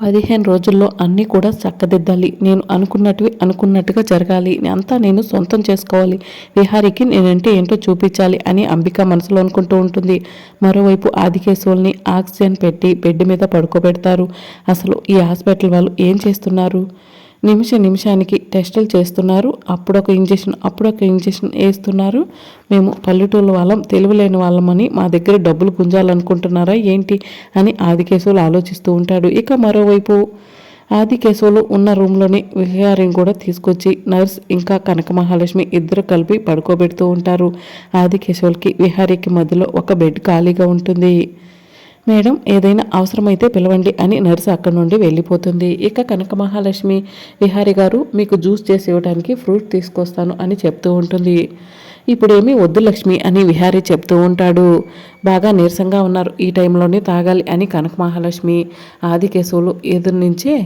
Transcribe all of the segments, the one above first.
పదిహేను రోజుల్లో అన్నీ కూడా చక్కదిద్దాలి. నేను అనుకున్నట్టువి అనుకున్నట్టుగా జరగాలి. అంతా నేను సొంతం చేసుకోవాలి. విహారికి నేనంటే ఏంటో చూపించాలి అని అంబిక మనసులో అనుకుంటూ ఉంటుంది. మరోవైపు ఆదికేశవుల్ని ఆక్సిజన్ పెట్టి బెడ్ మీద పడుకోబెడతారు. అసలు ఈ హాస్పిటల్ వాళ్ళు ఏం చేస్తున్నారు? నిమిష నిమిషానికి టెస్టులు చేస్తున్నారు. అప్పుడొక ఇంజెక్షన్ అప్పుడొక ఇంజెక్షన్ వేస్తున్నారు. మేము పల్లెటూళ్ళ వాళ్ళం తెలివిలేని వాళ్ళమని మా దగ్గర డబ్బులు గుంజాలనుకుంటున్నారా ఏంటి అని ఆదికేశవులు ఆలోచిస్తూ ఉంటాడు. ఇక మరోవైపు ఆదికేశవులు ఉన్న రూమ్లోని విహారిని కూడా తీసుకొచ్చి నర్స్ ఇంకా కనక మహాలక్ష్మి ఇద్దరు కలిపి పడుకోబెడుతూ ఉంటారు. ఆదికేశవులకి విహారీకి మధ్యలో ఒక బెడ్ ఖాళీగా ఉంటుంది. మేడం ఏదైనా అవసరమైతే పిలవండి అని నర్సు అక్కడి నుండి వెళ్ళిపోతుంది. ఇక కనక మహాలక్ష్మి విహారి గారు మీకు జ్యూస్ చేసి ఇవ్వడానికి ఫ్రూట్ తీసుకొస్తాను అని చెప్తూ ఉంటుంది. ఇప్పుడేమీ వద్దు లక్ష్మి అని విహారీ చెప్తూ ఉంటాడు. బాగా నీరసంగా ఉన్నారు. ఈ టైంలోనే తాగాలి అని కనక మహాలక్ష్మి ఆదికేశవులు ఎదురు నుంచే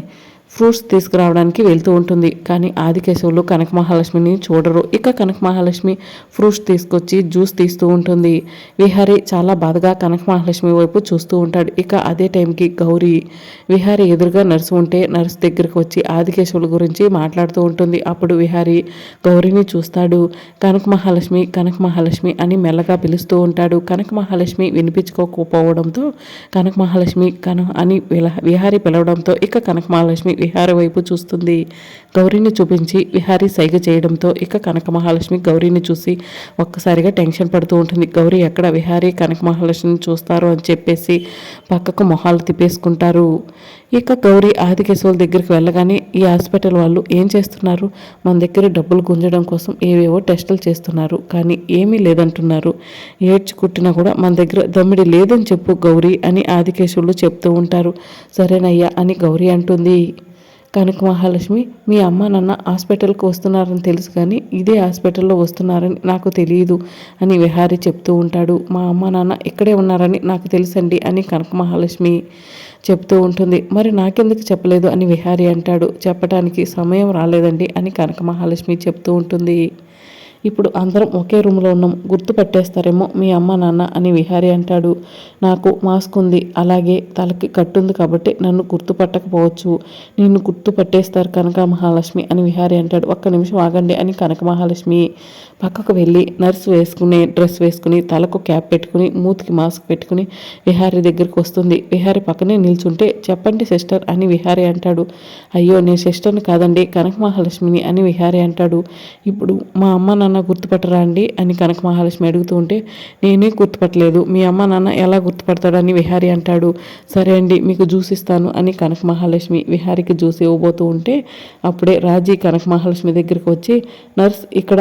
ఫ్రూట్స్ తీసుకురావడానికి వెళ్తూ ఉంటుంది. కానీ ఆదికేశవులు కనక మహాలక్ష్మిని చూడరు. ఇక కనక మహాలక్ష్మి ఫ్రూట్స్ తీసుకొచ్చి జ్యూస్ తీస్తూ ఉంటుంది. విహారి చాలా బాధగా కనక మహాలక్ష్మి వైపు చూస్తూ ఉంటాడు. ఇక అదే టైంకి గౌరీ విహారి ఎదురుగా నర్సు ఉంటే నర్సు దగ్గరికి వచ్చి ఆదికేశవుల గురించి మాట్లాడుతూ ఉంటుంది. అప్పుడు విహారి గౌరీని చూస్తాడు. కనక మహాలక్ష్మి కనక మహాలక్ష్మి అని మెల్లగా పిలుస్తూ ఉంటాడు. కనక మహాలక్ష్మి వినిపించుకోకపోవడంతో కనక మహాలక్ష్మి కన అని విహారి పిలవడంతో ఇక కనక మహాలక్ష్మి విహార వైపు చూస్తుంది. గౌరీని చూపించి విహారి సైగ చేయడంతో ఇక కనక మహాలక్ష్మి గౌరీని చూసి ఒక్కసారిగా టెన్షన్ పడుతూ ఉంటుంది. గౌరీ ఎక్కడ విహారీ కనక మహాలక్ష్మిని చూస్తారు అని చెప్పేసి పక్కకు మొహాలు తిప్పేసుకుంటారు. ఇక గౌరీ ఆదికేశవుల దగ్గరికి వెళ్ళగానే ఈ హాస్పిటల్ వాళ్ళు ఏం చేస్తున్నారు? మన దగ్గర డబ్బులు గుంజడం కోసం ఏవేవో టెస్టులు చేస్తున్నారు. కానీ ఏమీ లేదంటున్నారు. ఏడ్చి కుట్టినా కూడా మన దగ్గర దమ్మిడి లేదని చెప్పు గౌరీ అని ఆదికేశవులు చెప్తూ ఉంటారు. సరేనయ్యా అని గౌరీ అంటుంది. కనక మహాలక్ష్మి మీ అమ్మ నాన్న హాస్పిటల్కి వస్తున్నారని తెలుసు కానీ ఇదే హాస్పిటల్లో వస్తున్నారని నాకు తెలియదు అని విహారి చెప్తూ ఉంటాడు. మా అమ్మ నాన్న ఇక్కడే ఉన్నారని నాకు తెలుసండి అని కనక మహాలక్ష్మి చెప్తూ ఉంటుంది. మరి నాకెందుకు చెప్పలేదు అని విహారి అంటాడు. చెప్పడానికి సమయం రాలేదండి అని కనక మహాలక్ష్మి చెప్తూ ఉంటుంది. ఇప్పుడు అందరం ఒకే రూమ్లో ఉన్నాం గుర్తుపట్టేస్తారేమో మీ అమ్మ నాన్న అని విహారీ అంటాడు. నాకు మాస్క్ ఉంది అలాగే తలకి కట్టుంది కాబట్టి నన్ను గుర్తుపట్టకపోవచ్చు. నిన్ను గుర్తుపట్టేస్తారు కనక మహాలక్ష్మి అని విహారీ అంటాడు. ఒక్క నిమిషం ఆగండి అని కనక మహాలక్ష్మి పక్కకు వెళ్ళి నర్స్ వేసుకుని డ్రెస్ వేసుకుని తలకు క్యాప్ పెట్టుకుని మూతికి మాస్క్ పెట్టుకుని విహారీ దగ్గరికి వస్తుంది. విహారీ పక్కనే నిల్చుంటే చెప్పండి సిస్టర్ అని విహారీ అంటాడు. అయ్యో నేను సిస్టర్ని కాదండి కనక మహాలక్ష్మిని అని విహారీ అంటాడు. ఇప్పుడు మా అమ్మ నాన్న గుర్తుపట్టరా అండి? అని కనక మహాలక్ష్మి అడుగుతూ ఉంటే నేనే గుర్తుపట్టలేదు. మీ అమ్మ నాన్న ఎలా గుర్తుపడతాడని విహారీ అంటాడు. సరే అండి మీకు జ్యూస్ ఇస్తాను అని కనక మహాలక్ష్మి విహారీకి జ్యూస్ ఇవ్వబోతూ ఉంటే అప్పుడే రాజీ కనక మహాలక్ష్మి దగ్గరికి వచ్చి నర్స్ ఇక్కడ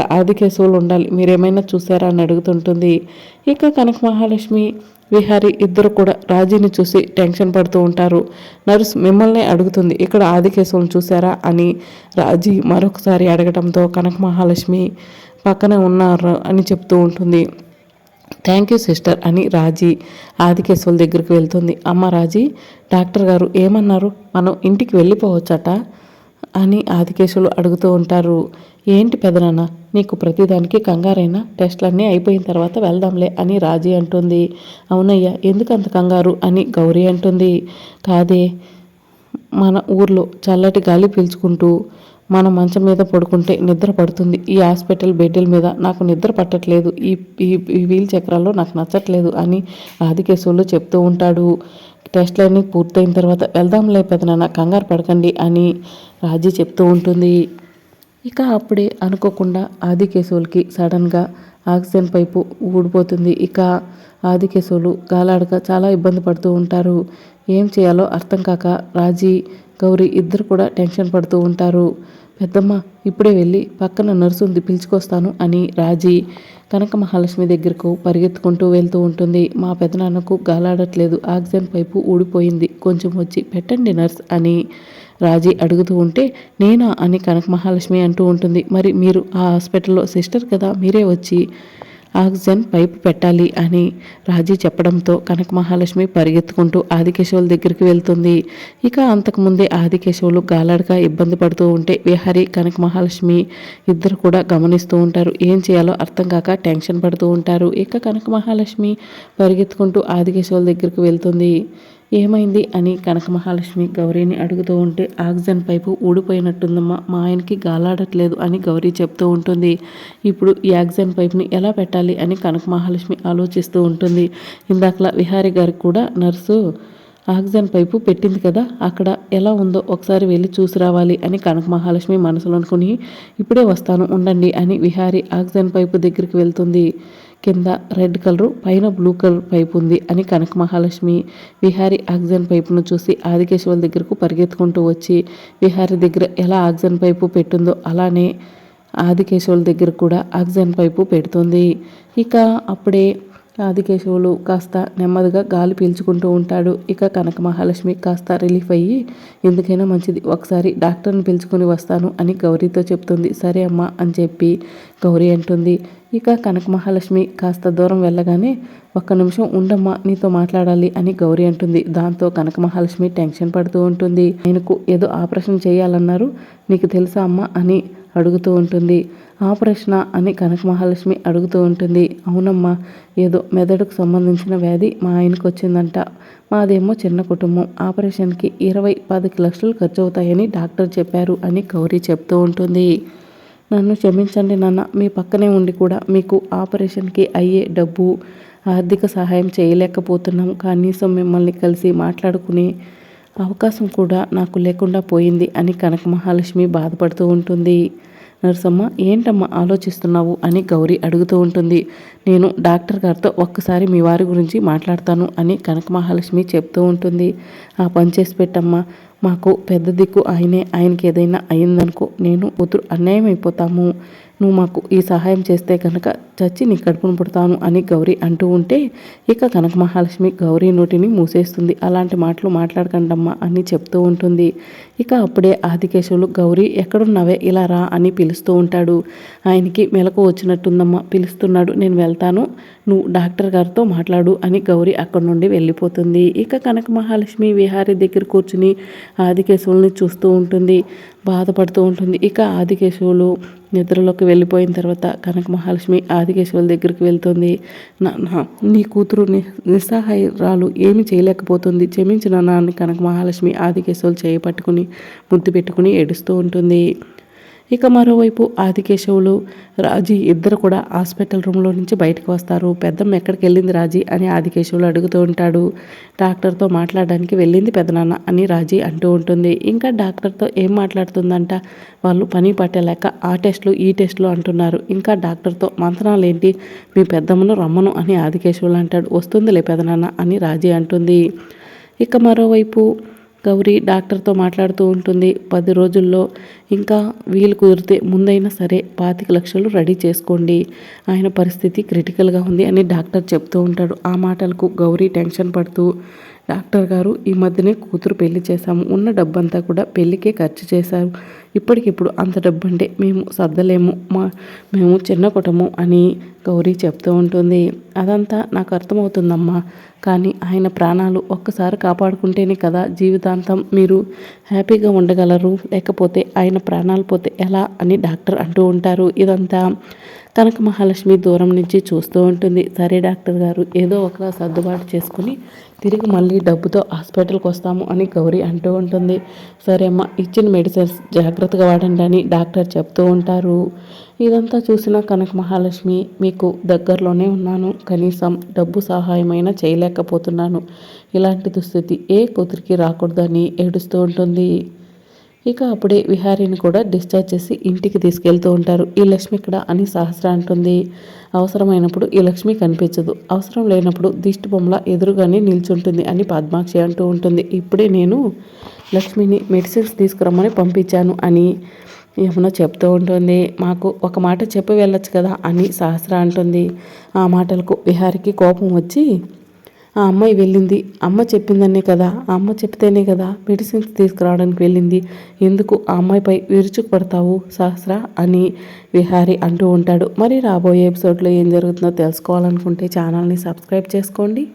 వస్తువులు ఉండాలి. మీరేమైనా చూసారా అని అడుగుతుంటుంది. ఇక కనక మహాలక్ష్మి విహారి ఇద్దరు కూడా రాజీని చూసి టెన్షన్ పడుతూ ఉంటారు. నర్స్ మిమ్మల్ని అడుగుతుంది ఇక్కడ ఆదికేశవులను చూసారా అని రాజీ మరొకసారి అడగడంతో కనక మహాలక్ష్మి పక్కనే ఉన్నారు అని చెప్తూ ఉంటుంది. థ్యాంక్ యూ సిస్టర్ అని రాజీ ఆదికేశవుల దగ్గరికి వెళ్తుంది. అమ్మ రాజీ డాక్టర్ గారు ఏమన్నారు? మనం ఇంటికి వెళ్ళిపోవచ్చట? అని ఆదికేశులు అడుగుతూ ఉంటారు. ఏంటి పెదనాన్న నీకు ప్రతిదానికి కంగారైనా? టెస్ట్లన్నీ అయిపోయిన తర్వాత వెళ్దాంలే అని రాజీ అంటుంది. అవునయ్యా ఎందుకు అంత కంగారు? అని గౌరీ అంటుంది. కాదే మన ఊర్లో చల్లటి గాలి పీల్చుకుంటూ మన మంచం మీద పడుకుంటే నిద్ర పడుతుంది. ఈ హాస్పిటల్ బెడ్ల మీద నాకు నిద్ర పట్టట్లేదు. ఈ ఈ వీల్ చక్రాల్లో నాకు నచ్చట్లేదు అని ఆదికేశవులు చెప్తూ ఉంటాడు. టెస్ట్లన్నీ పూర్తయిన తర్వాత వెళ్దాంలే పెదనాన్న కంగారు పడకండి అని రాజీ చెప్తూ ఉంటుంది. ఇక అప్పుడే అనుకోకుండా ఆదికేశవులకి సడన్గా ఆక్సిజన్ పైపు ఊడిపోతుంది. ఇక ఆదికేశవులు గాలాడక చాలా ఇబ్బంది పడుతూ ఉంటారు. ఏం చేయాలో అర్థం కాక రాజీ గౌరీ ఇద్దరు కూడా టెన్షన్ పడుతూ ఉంటారు. పెద్దమ్మ ఇప్పుడే వెళ్ళి పక్కన నర్సుంది పిలుచుకొస్తాను అని రాజీ కనక మహాలక్ష్మి దగ్గరకు పరిగెత్తుకుంటూ వెళ్తూ ఉంటుంది. మా పెదనాన్నకు గాలాడట్లేదు. ఆక్సిజన్ పైపు ఊడిపోయింది. కొంచెం వచ్చి పెట్టండి నర్స్ అని రాజీ అడుగుతూ ఉంటే నేనా అని కనక మహాలక్ష్మి అంటూ ఉంటుంది. మరి మీరు ఆ హాస్పిటల్లో సిస్టర్ కదా మీరే వచ్చి ఆక్సిజన్ పైపు పెట్టాలి అని రాజీ చెప్పడంతో కనక మహాలక్ష్మి పరిగెత్తుకుంటూ ఆదికేశవుల దగ్గరికి వెళ్తుంది. ఇక అంతకుముందే ఆదికేశవులు గాలాడగా ఇబ్బంది పడుతూ ఉంటే విహారి కనక మహాలక్ష్మి ఇద్దరు కూడా గమనిస్తూ ఉంటారు. ఏం చేయాలో అర్థం కాక టెన్షన్ పడుతూ ఉంటారు. ఇక కనక మహాలక్ష్మి పరిగెత్తుకుంటూ ఆదికేశవుల దగ్గరికి వెళ్తుంది. ఏమైంది అని కనక మహాలక్ష్మి గౌరీని అడుగుతూ ఉంటే ఆక్సిజన్ పైపు ఊడిపోయినట్టుందమ్మా మా ఆయనకి గాలాడట్లేదు అని గౌరీ చెప్తూ ఉంటుంది. ఇప్పుడు ఈ ఆక్సిజన్ పైప్ని ఎలా పెట్టాలి అని కనక మహాలక్ష్మి ఆలోచిస్తూ ఉంటుంది. ఇందాకలా విహారీ గారికి కూడా నర్సు ఆక్సిజన్ పైపు పెట్టింది కదా అక్కడ ఎలా ఉందో ఒకసారి వెళ్ళి చూసి రావాలి అని కనక మహాలక్ష్మి మనసులో అనుకుని ఇప్పుడే వస్తాను ఉండండి అని విహారీ ఆక్సిజన్ పైపు దగ్గరికి వెళ్తుంది. కింద రెడ్ కలరు పైన బ్లూ కలర్ పైపు ఉంది అని కనక మహాలక్ష్మి విహారీ ఆక్సిజన్ పైపును చూసి ఆదికేశవుల దగ్గరకు పరిగెత్తుకుంటూ వచ్చి విహారీ దగ్గర ఎలా ఆక్సిజన్ పైపు పెట్టుందో అలానే ఆదికేశవుల దగ్గర కూడా ఆక్సిజన్ పైపు పెడుతుంది. ఇక అప్పుడే ఆదికేశవులు కాస్త నెమ్మదిగా గాలి పీల్చుకుంటూ ఉంటాడు. ఇక కనక మహాలక్ష్మి కాస్త రిలీఫ్ అయ్యి ఎందుకైనా మంచిది ఒకసారి డాక్టర్ని పిలుచుకొని వస్తాను అని గౌరీతో చెప్తుంది. సరే అమ్మా అని చెప్పి గౌరీ అంటుంది. ఇక కనక మహాలక్ష్మి కాస్త దూరం వెళ్ళగానే ఒక్క నిమిషం ఉండమ్మా నీతో మాట్లాడాలి అని గౌరీ అంటుంది. దాంతో కనక మహాలక్ష్మి టెన్షన్ పడుతూ ఉంటుంది. ఆయనకు ఏదో ఆపరేషన్ చేయాలన్నారు నీకు తెలుసా అమ్మా అని అడుగుతూ ఉంటుంది. ఆపరేషన్ అని కనక మహాలక్ష్మి అడుగుతూ ఉంటుంది. అవునమ్మా ఏదో మెదడుకు సంబంధించిన వ్యాధి మా ఆయనకు వచ్చిందంట. మాదేమో చిన్న కుటుంబం. ఆపరేషన్కి ఇరవై పది లక్షలు ఖర్చు అవుతాయని డాక్టర్ చెప్పారు అని గౌరీ చెప్తూ ఉంటుంది. నన్ను క్షమించండి నాన్న మీ పక్కనే ఉండి కూడా మీకు ఆపరేషన్కి అయ్యే డబ్బు ఆర్థిక సహాయం చేయలేకపోతున్నాం. కనీసం మిమ్మల్ని కలిసి మాట్లాడుకునే అవకాశం కూడా నాకు లేకుండా పోయింది అని కనక మహాలక్ష్మి బాధపడుతూ ఉంటుంది. నర్సమ్మ ఏంటమ్మా ఆలోచిస్తున్నావు? అని గౌరీ అడుగుతూ ఉంటుంది. నేను డాక్టర్ గారితో ఒక్కసారి మీ వారి గురించి మాట్లాడతాను అని కనక మహాలక్ష్మి చెప్తూ ఉంటుంది. ఆ పని చేసి పెట్టమ్మా. మాకు పెద్ద దిక్కు ఆయనే. ఆయనకి ఏదైనా అయిందనుకో నేను కూతురు అన్యాయం అయిపోతాము నువ్వు మాకు ఈ సహాయం చేస్తే కనుక చచ్చి నీ కడుపును పుడతాను అని గౌరీ అంటూ ఉంటే ఇక కనక మహాలక్ష్మి గౌరీ నోటిని మూసేస్తుంది. అలాంటి మాటలు మాట్లాడకండమ్మా అని చెప్తూ ఉంటుంది. ఇక అప్పుడే ఆదికేశవులు గౌరీ ఎక్కడున్నావే? ఇలా రా అని పిలుస్తూ ఉంటాడు. ఆయనకి మెలకు వచ్చినట్టుందమ్మా పిలుస్తున్నాడు నేను వెళ్తాను. నువ్వు డాక్టర్ గారితో మాట్లాడు అని గౌరీ అక్కడి నుండి వెళ్ళిపోతుంది. ఇక కనక మహాలక్ష్మి విహారి దగ్గర కూర్చుని ఆదికేశవుల్ని చూస్తూ ఉంటుంది బాధపడుతూ ఉంటుంది. ఇక ఆదికేశవులు నిద్రలోకి వెళ్ళిపోయిన తర్వాత కనక మహాలక్ష్మి ఆదికేశవుల దగ్గరికి వెళ్తుంది. నా నీ కూతురు నిస్సహాయరాలు ఏమి చేయలేకపోతుంది. క్షమించిన నాన్న కనక మహాలక్ష్మి ఆదికేశవులు చేయపట్టుకుని ముద్దు పెట్టుకుని ఏడుస్తూ ఉంటుంది. ఇక మరోవైపు ఆదికేశవులు రాజీ ఇద్దరు కూడా హాస్పిటల్ రూమ్లో నుంచి బయటకు వస్తారు. పెద్దమ్మ ఎక్కడికి వెళ్ళింది రాజీ అని ఆదికేశవులు అడుగుతూ ఉంటాడు. డాక్టర్తో మాట్లాడడానికి వెళ్ళింది పెదనాన్న అని రాజీ అంటూ ఉంటుంది. ఇంకా డాక్టర్తో ఏం మాట్లాడుతుందంట? వాళ్ళు పని పట్టలేక ఆ టెస్టులు ఈ టెస్ట్లు అంటున్నారు. ఇంకా డాక్టర్తో మంత్రాలు ఏంటి మీ పెద్దమ్మను రమ్మను అని ఆదికేశవులు అంటాడు. వస్తుందిలే పెదనాన్న అని రాజీ అంటుంది. ఇక మరోవైపు గౌరీ డాక్టర్తో మాట్లాడుతూ ఉంటుంది. పది రోజుల్లో ఇంకా వీలు కుదిరితే ముందైనా సరే పాతిక లక్షలు రెడీ చేసుకోండి. ఆయన పరిస్థితి క్రిటికల్గా ఉంది అని డాక్టర్ చెప్తూ ఉంటాడు. ఆ మాటలకు గౌరీ టెన్షన్ పడుతూ డాక్టర్ గారు ఈ మధ్యనే కూతురు పెళ్ళి చేశాము. ఉన్న డబ్బంతా కూడా పెళ్ళికే ఖర్చు చేశారు. ఇప్పటికిప్పుడు అంత డబ్బు అంటే మేము సర్దలేము. మా మేము చిన్న కుటుంబం అని గౌరీ చెప్తూ ఉంటుంది. అదంతా నాకు అర్థమవుతుందమ్మా. కానీ ఆయన ప్రాణాలు ఒక్కసారి కాపాడుకుంటేనే కదా జీవితాంతం మీరు హ్యాపీగా ఉండగలరు. లేకపోతే ఆయన ప్రాణాలు పోతే ఎలా అని డాక్టర్ అంటూ ఉంటారు. ఇదంతా కనక మహాలక్ష్మి దూరం నుంచి చూస్తూ ఉంటుంది. సరే డాక్టర్ గారు ఏదో ఒక సర్దుబాటు చేసుకుని తిరిగి మళ్ళీ డబ్బుతో హాస్పిటల్కి వస్తాము అని గౌరీ అంటూ ఉంటుంది. సరే అమ్మ ఇచ్చిన మెడిసిన్స్ జాగ్రత్తగా వాడండి అని డాక్టర్ చెప్తూ ఉంటారు. ఇదంతా చూసిన కనక మహాలక్ష్మి మీకు దగ్గరలోనే ఉన్నాను. కనీసం డబ్బు సహాయమైనా చేయలేకపోతున్నాను. ఇలాంటి దుస్థితి ఏ కూతురికి రాకూడదని ఏడుస్తూ ఉంటుంది. ఇక అప్పుడే విహారీని కూడా డిశ్చార్జ్ చేసి ఇంటికి తీసుకెళ్తూ ఉంటారు. ఈ లక్ష్మి ఇక్కడ అని సహస్ర అంటుంది. అవసరమైనప్పుడు ఈ లక్ష్మి కనిపించదు. అవసరం లేనప్పుడు దిష్టి బొమ్మల ఎదురుగానే నిల్చుంటుంది అని పద్మాక్షి అంటూ ఉంటుంది. ఇప్పుడే నేను లక్ష్మిని మెడిసిన్స్ తీసుకురమ్మని పంపించాను అని ఏమన్నా చెప్తూ ఉంటుంది. మాకు ఒక మాట చెప్పి వెళ్ళొచ్చు కదా అని సహస్ర అంటుంది. ఆ మాటలకు విహారికి కోపం వచ్చి ఆ అమ్మాయి వెళ్ళింది. అమ్మ చెప్పిందనే కదా. ఆ అమ్మ చెప్తేనే కదా మెడిసిన్స్ తీసుకురావడానికి వెళ్ళింది. ఎందుకు ఆ అమ్మాయిపై విరుచుకు పడతావు సహస్ర అని విహారి అంటూ ఉంటాడు. మరి రాబోయే ఎపిసోడ్లో ఏం జరుగుతుందో తెలుసుకోవాలనుకుంటే ఛానల్ని సబ్స్క్రైబ్ చేసుకోండి.